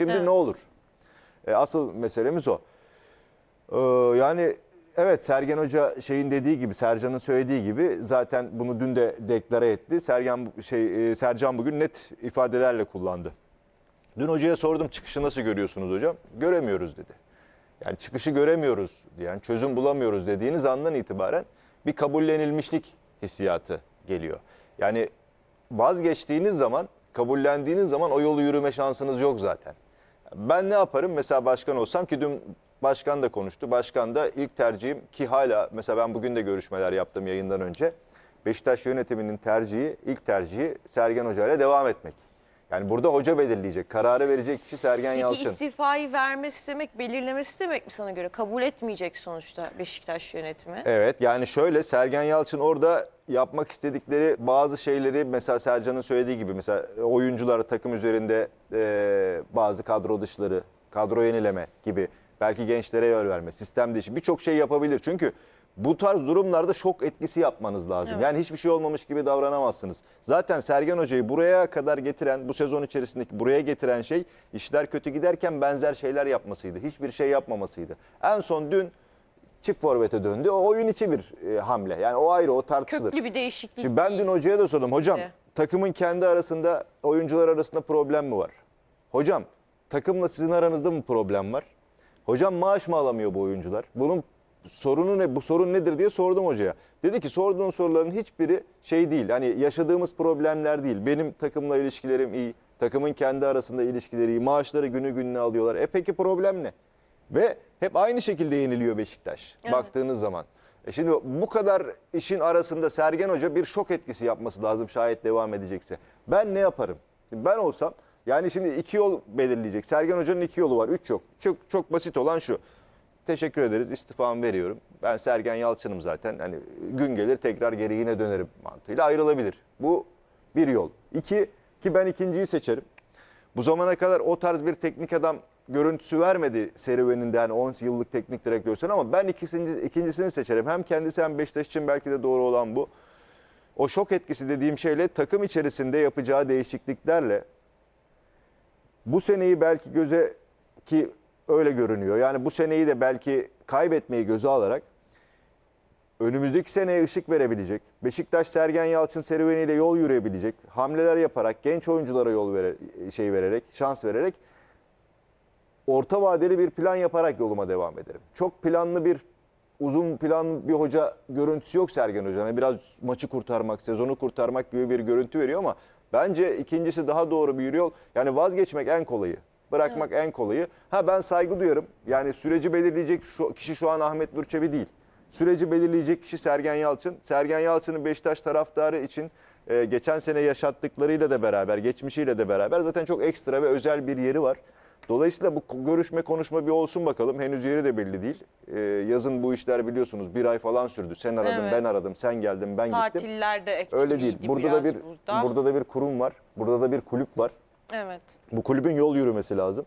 Şimdi Evet. ne olur? E, asıl meselemiz o. Ee, yani evet Sergen Hoca şeyin dediği gibi, Sercan'ın söylediği gibi zaten bunu dün de deklare etti. Sergen şey e, Sercan bugün net ifadelerle kullandı. Dün hocaya sordum çıkışı nasıl görüyorsunuz hocam? Göremiyoruz dedi. Yani çıkışı göremiyoruz yani çözüm bulamıyoruz dediğiniz andan itibaren bir kabullenilmişlik hissiyatı geliyor. Yani vazgeçtiğiniz zaman, kabullendiğiniz zaman o yolu yürüme şansınız yok zaten. Ben ne yaparım? Mesela başkan olsam ki dün başkan da konuştu. Başkan da ilk tercihim ki hala mesela ben bugün de görüşmeler yaptım yayından önce. Beşiktaş yönetiminin tercihi, ilk tercihi Sergen Hoca ile devam etmek. Yani burada hoca belirleyecek, kararı verecek kişi Sergen Peki Yalçın. istifayı vermesi demek, belirlemesi demek mi sana göre? Kabul etmeyecek sonuçta Beşiktaş yönetimi. Evet yani şöyle Sergen Yalçın orada yapmak istedikleri bazı şeyleri mesela Sercan'ın söylediği gibi mesela oyuncular takım üzerinde e, bazı kadro dışları, kadro yenileme gibi belki gençlere yer verme, sistem değişimi birçok şey yapabilir. Çünkü bu tarz durumlarda şok etkisi yapmanız lazım. Evet. Yani hiçbir şey olmamış gibi davranamazsınız. Zaten Sergen Hoca'yı buraya kadar getiren, bu sezon içerisindeki buraya getiren şey işler kötü giderken benzer şeyler yapmasıydı. Hiçbir şey yapmamasıydı. En son dün çift forvete döndü. O oyun içi bir e, hamle. Yani o ayrı, o tartışılır. Köklü bir değişiklik Şimdi ben dün hocaya da sordum. Hocam De. takımın kendi arasında, oyuncular arasında problem mi var? Hocam takımla sizin aranızda mı problem var? Hocam maaş mı alamıyor bu oyuncular? Bunun sorunu ne? Bu sorun nedir diye sordum hocaya. Dedi ki sorduğun soruların hiçbiri şey değil. Hani yaşadığımız problemler değil. Benim takımla ilişkilerim iyi. Takımın kendi arasında ilişkileri iyi. Maaşları günü gününe alıyorlar. E peki problem ne? Ve hep aynı şekilde yeniliyor Beşiktaş Evet. baktığınız zaman. E şimdi bu kadar işin arasında Sergen Hoca bir şok etkisi yapması lazım şayet devam edecekse. Ben ne yaparım? Ben olsam yani şimdi iki yol belirleyecek. Sergen Hoca'nın iki yolu var. Üç yok. Çok, çok basit olan şu. Teşekkür ederiz. istifamı veriyorum. Ben Sergen Yalçın'ım zaten. Hani gün gelir tekrar geri yine dönerim mantığıyla ayrılabilir. Bu bir yol. İki ki ben ikinciyi seçerim. Bu zamana kadar o tarz bir teknik adam görüntüsü vermedi serüveninde yani 10 yıllık teknik direktörsün ama ben ikisini, ikincisini seçerim. Hem kendisi hem Beşiktaş için belki de doğru olan bu. O şok etkisi dediğim şeyle takım içerisinde yapacağı değişikliklerle bu seneyi belki göze ki öyle görünüyor. Yani bu seneyi de belki kaybetmeyi göze alarak önümüzdeki seneye ışık verebilecek, Beşiktaş Sergen Yalçın serüveniyle yol yürüyebilecek, hamleler yaparak, genç oyunculara yol vere, şey vererek, şans vererek orta vadeli bir plan yaparak yoluma devam ederim. Çok planlı bir uzun plan bir hoca görüntüsü yok Sergen Hoca'nın. Yani biraz maçı kurtarmak, sezonu kurtarmak gibi bir görüntü veriyor ama bence ikincisi daha doğru bir yol. Yani vazgeçmek en kolayı. Bırakmak en kolayı. Ha ben saygı duyarım. Yani süreci belirleyecek şu, kişi şu an Ahmet Nurçevi değil. Süreci belirleyecek kişi Sergen Yalçın. Sergen Yalçın'ın Beşiktaş taraftarı için e, geçen sene yaşattıklarıyla da beraber, geçmişiyle de beraber zaten çok ekstra ve özel bir yeri var. Dolayısıyla bu görüşme konuşma bir olsun bakalım. Henüz yeri de belli değil. E, yazın bu işler biliyorsunuz bir ay falan sürdü. Sen aradın, Evet. ben aradım, sen geldin, ben gittim. Tatillerde Öyle değil. Burada da bir burada. burada da bir kurum var. Burada da bir kulüp var. Evet. Bu kulübün yol yürümesi lazım.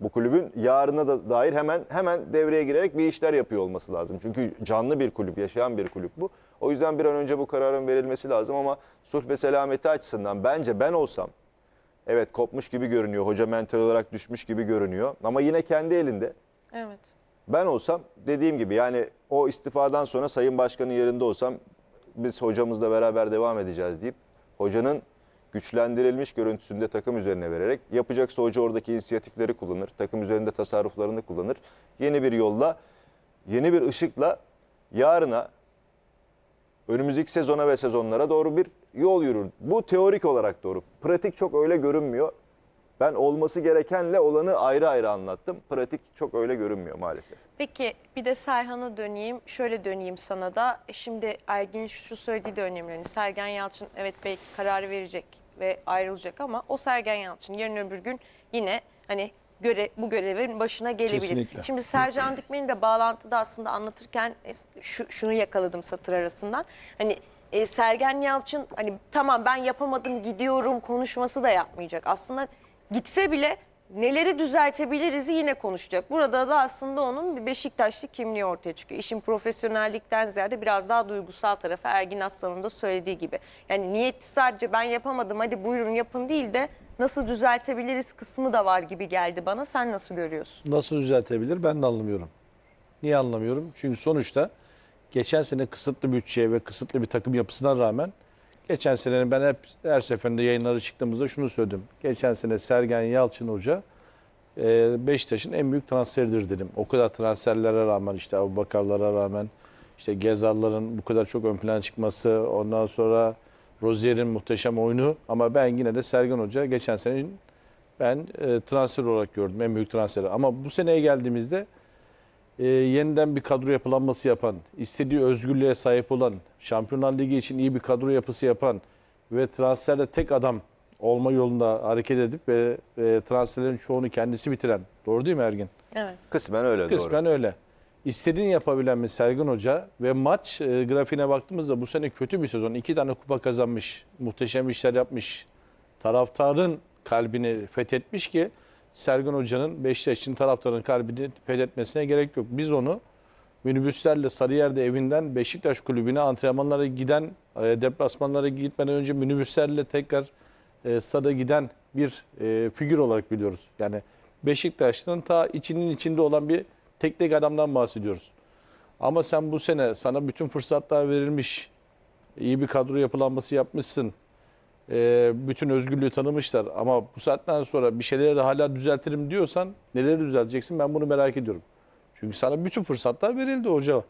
Bu kulübün yarına da dair hemen hemen devreye girerek bir işler yapıyor olması lazım. Çünkü canlı bir kulüp, yaşayan bir kulüp bu. O yüzden bir an önce bu kararın verilmesi lazım ama sulh ve selameti açısından bence ben olsam evet kopmuş gibi görünüyor. Hoca mental olarak düşmüş gibi görünüyor ama yine kendi elinde. Evet. Ben olsam dediğim gibi yani o istifadan sonra Sayın Başkan'ın yerinde olsam biz hocamızla beraber devam edeceğiz deyip hocanın güçlendirilmiş görüntüsünde takım üzerine vererek yapacaksa hoca oradaki inisiyatifleri kullanır. Takım üzerinde tasarruflarını kullanır. Yeni bir yolla, yeni bir ışıkla yarına önümüzdeki sezona ve sezonlara doğru bir yol yürür. Bu teorik olarak doğru. Pratik çok öyle görünmüyor. Ben olması gerekenle olanı ayrı ayrı anlattım. Pratik çok öyle görünmüyor maalesef. Peki bir de Serhan'a döneyim. Şöyle döneyim sana da. Şimdi Ergin'in şu söylediği de önemli. Yani Sergen Yalçın evet belki kararı verecek ve ayrılacak ama o Sergen Yalçın yarın öbür gün yine hani göre, bu görevin başına gelebilir. Kesinlikle. Şimdi Sercan Dikmen'i de bağlantıda aslında anlatırken e, şu, şunu yakaladım satır arasından. Hani e, Sergen Yalçın hani tamam ben yapamadım gidiyorum konuşması da yapmayacak. Aslında gitse bile neleri düzeltebiliriz yine konuşacak. Burada da aslında onun bir Beşiktaşlı kimliği ortaya çıkıyor. İşin profesyonellikten ziyade biraz daha duygusal tarafı Ergin Aslan'ın da söylediği gibi. Yani niyeti sadece ben yapamadım hadi buyurun yapın değil de nasıl düzeltebiliriz kısmı da var gibi geldi bana. Sen nasıl görüyorsun? Nasıl düzeltebilir ben de anlamıyorum. Niye anlamıyorum? Çünkü sonuçta geçen sene kısıtlı bütçeye ve kısıtlı bir takım yapısına rağmen geçen senenin ben hep her seferinde yayınlara çıktığımızda şunu söyledim. Geçen sene Sergen Yalçın Hoca e, Beşiktaş'ın en büyük transferidir dedim. O kadar transferlere rağmen işte Abu Bakarlara rağmen işte Gezal'ların bu kadar çok ön plana çıkması ondan sonra Rozier'in muhteşem oyunu ama ben yine de Sergen Hoca geçen senenin ben e, transfer olarak gördüm en büyük transferi. Ama bu seneye geldiğimizde e, yeniden bir kadro yapılanması yapan, istediği özgürlüğe sahip olan, Şampiyonlar Ligi için iyi bir kadro yapısı yapan ve transferde tek adam olma yolunda hareket edip ve e, transferlerin çoğunu kendisi bitiren. Doğru değil mi Ergin? Evet. Kısmen öyle doğru. Kısmen öyle. İstediğini yapabilen bir Sergen Hoca ve maç e, grafiğine baktığımızda bu sene kötü bir sezon. İki tane kupa kazanmış, muhteşem işler yapmış. Taraftarın kalbini fethetmiş ki Sergen Hoca'nın Beşiktaş için taraftarın kalbini fethetmesine gerek yok. Biz onu minibüslerle Sarıyer'de evinden Beşiktaş kulübüne antrenmanlara giden, e, deplasmanlara gitmeden önce minibüslerle tekrar e, stada giden bir e, figür olarak biliyoruz. Yani Beşiktaş'ın ta içinin içinde olan bir teknik adamdan bahsediyoruz. Ama sen bu sene sana bütün fırsatlar verilmiş, iyi bir kadro yapılanması yapmışsın, e, bütün özgürlüğü tanımışlar. Ama bu saatten sonra bir şeyleri de hala düzeltirim diyorsan neleri düzelteceksin ben bunu merak ediyorum. Çünkü sana bütün fırsatlar verildi hoca.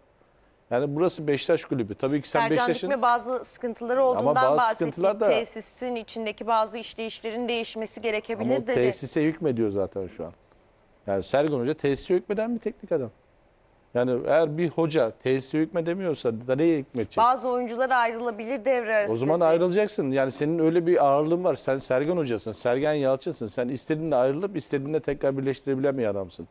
Yani burası Beşiktaş kulübü. Tabii ki sen Sercan Beşiktaş'ın... Dikme bazı sıkıntıları Ama olduğundan bazı bahsetti. sıkıntılar da- Tesisin içindeki bazı işleyişlerin değişmesi Ama gerekebilir o dedi. tesise hükmediyor zaten şu an. Yani Sergen Hoca tesise hükmeden bir teknik adam. Yani eğer bir hoca tesise hükmedemiyorsa da neye hükmedecek? Bazı oyuncular ayrılabilir devre arası. O zaman ayrılacaksın. Yani senin öyle bir ağırlığın var. Sen Sergen Hocasın, Sergen Yalçın'sın. Sen istediğinde ayrılıp istediğinde tekrar birleştirebilen bir adamsın.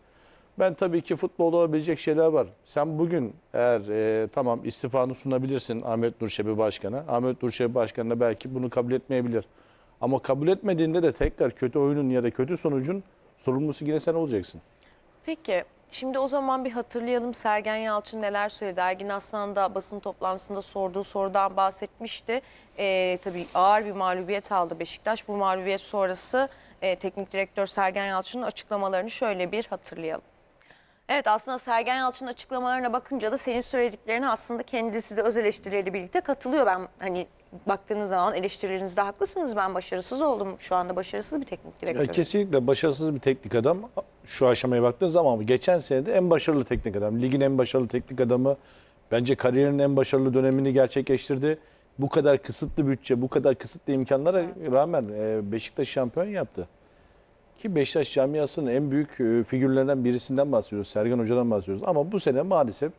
Ben tabii ki futbolda olabilecek şeyler var. Sen bugün eğer e, tamam istifanı sunabilirsin Ahmet Nur Çebi Başkan'a. Ahmet Nur Çebi Başkan da belki bunu kabul etmeyebilir. Ama kabul etmediğinde de tekrar kötü oyunun ya da kötü sonucun sorumlusu yine sen olacaksın. Peki şimdi o zaman bir hatırlayalım Sergen Yalçın neler söyledi. Ergin Aslan da basın toplantısında sorduğu sorudan bahsetmişti. Ee, tabii ağır bir mağlubiyet aldı Beşiktaş. Bu mağlubiyet sonrası e, teknik direktör Sergen Yalçın'ın açıklamalarını şöyle bir hatırlayalım. Evet aslında Sergen Yalçın'ın açıklamalarına bakınca da senin söylediklerine aslında kendisi de öz eleştirileriyle birlikte katılıyor. Ben hani baktığınız zaman eleştirilerinizde haklısınız. Ben başarısız oldum. Şu anda başarısız bir teknik direktör. Ya kesinlikle başarısız bir teknik adam şu aşamaya baktığın zaman ama geçen sene de en başarılı teknik adam. Ligin en başarılı teknik adamı. Bence kariyerinin en başarılı dönemini gerçekleştirdi. Bu kadar kısıtlı bütçe, bu kadar kısıtlı imkanlara rağmen e, Beşiktaş şampiyon yaptı. Ki Beşiktaş camiasının en büyük e, figürlerinden birisinden bahsediyoruz. Sergen Hoca'dan bahsediyoruz. Ama bu sene maalesef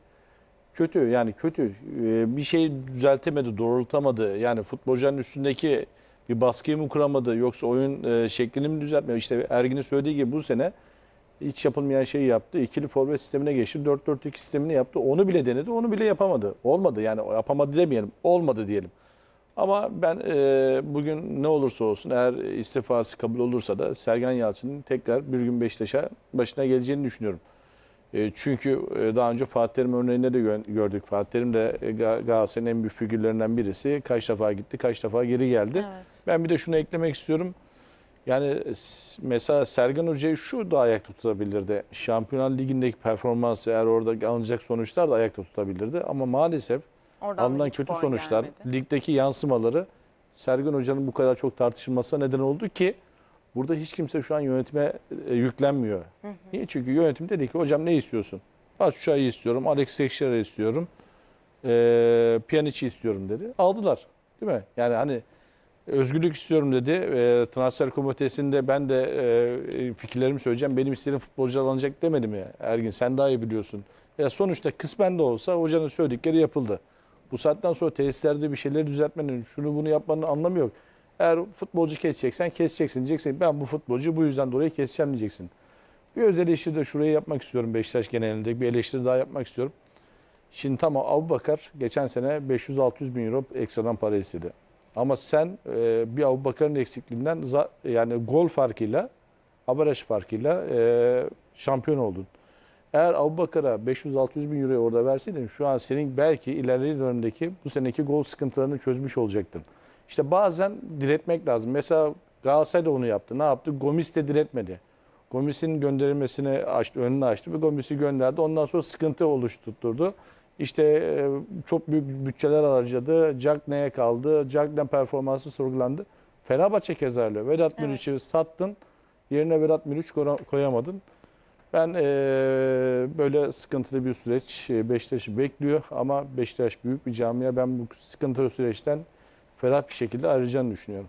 kötü yani kötü. E, Bir şey düzeltemedi, doğrultamadı. Yani futbolcuların üstündeki bir baskıyı mı kuramadı yoksa oyun e, şeklini mi düzeltmedi? İşte Ergin'in söylediği gibi bu sene hiç yapılmayan şeyi yaptı. İkili forvet sistemine geçti. 4-4-2 sistemini yaptı. Onu bile denedi. Onu bile yapamadı. Olmadı yani yapamadı demeyelim. Olmadı diyelim. Ama ben e, bugün ne olursa olsun eğer istifası kabul olursa da Sergen Yalçın'ın tekrar bir gün Beşiktaş'a başına geleceğini düşünüyorum. E, çünkü e, daha önce Fatih Terim örneğinde de gö- gördük. Fatih Terim de e, Ga- Galatasaray'ın en büyük figürlerinden birisi. Kaç defa gitti, kaç defa geri geldi. Evet. Ben bir de şunu eklemek istiyorum. Yani mesela Sergen Hoca'yı şu da ayakta tutabilirdi. Şampiyonlar Ligi'ndeki performansı eğer orada alınacak sonuçlar da ayakta tutabilirdi. Ama maalesef Oradan da alınan kötü sonuçlar, gelmedi. ligdeki yansımaları Sergen Hoca'nın bu kadar çok tartışılmasına neden oldu ki burada hiç kimse şu an yönetime e, yüklenmiyor. Niye? Çünkü yönetim dedi ki hocam ne istiyorsun? Başşuay'ı istiyorum, Alex Teixeira'yı istiyorum, e, Pjanic'i istiyorum dedi. Aldılar. Değil mi? Yani hani özgürlük istiyorum dedi. E, transfer komitesinde ben de e, fikirlerimi söyleyeceğim. Benim istediğim futbolcu alınacak demedim ya. Ergin sen daha iyi biliyorsun. Ya sonuçta kısmen de olsa hocanın söyledikleri yapıldı. Bu saatten sonra tesislerde bir şeyleri düzeltmenin, şunu bunu yapmanın anlamı yok. Eğer futbolcu keseceksen keseceksin. Diyeceksin ben bu futbolcuyu bu yüzden dolayı keseceğim diyeceksin. Bir özel eleştiri de şurayı yapmak istiyorum Beşiktaş genelinde. Bir eleştiri daha yapmak istiyorum. Şimdi tamam Abu Bakar geçen sene 500-600 bin euro ekstradan para istedi. Ama sen e, bir Abu Bakar'ın eksikliğinden yani gol farkıyla, averaj farkıyla e, şampiyon oldun. Eğer Abu Bakar'a 500-600 bin euroyu orada verseydin şu an senin belki ilerleyen dönemdeki bu seneki gol sıkıntılarını çözmüş olacaktın. İşte bazen diretmek lazım. Mesela Galatasaray da onu yaptı. Ne yaptı? Gomis de diretmedi. Gomis'in gönderilmesini açtı, önünü açtı ve Gomis'i gönderdi. Ondan sonra sıkıntı oluşturdu. İşte e, çok büyük bütçeler harcadı. Jack neye kaldı? Jack ne performansı sorgulandı. Fenerbahçe keza öyle. Vedat Evet. Muriç'i sattın. Yerine Vedat Muriç koy- koyamadın. Ben e, böyle sıkıntılı bir süreç e, Beşiktaş'ı bekliyor ama Beşiktaş büyük bir camia. Ben bu sıkıntılı süreçten ferah bir şekilde ayrılacağını düşünüyorum.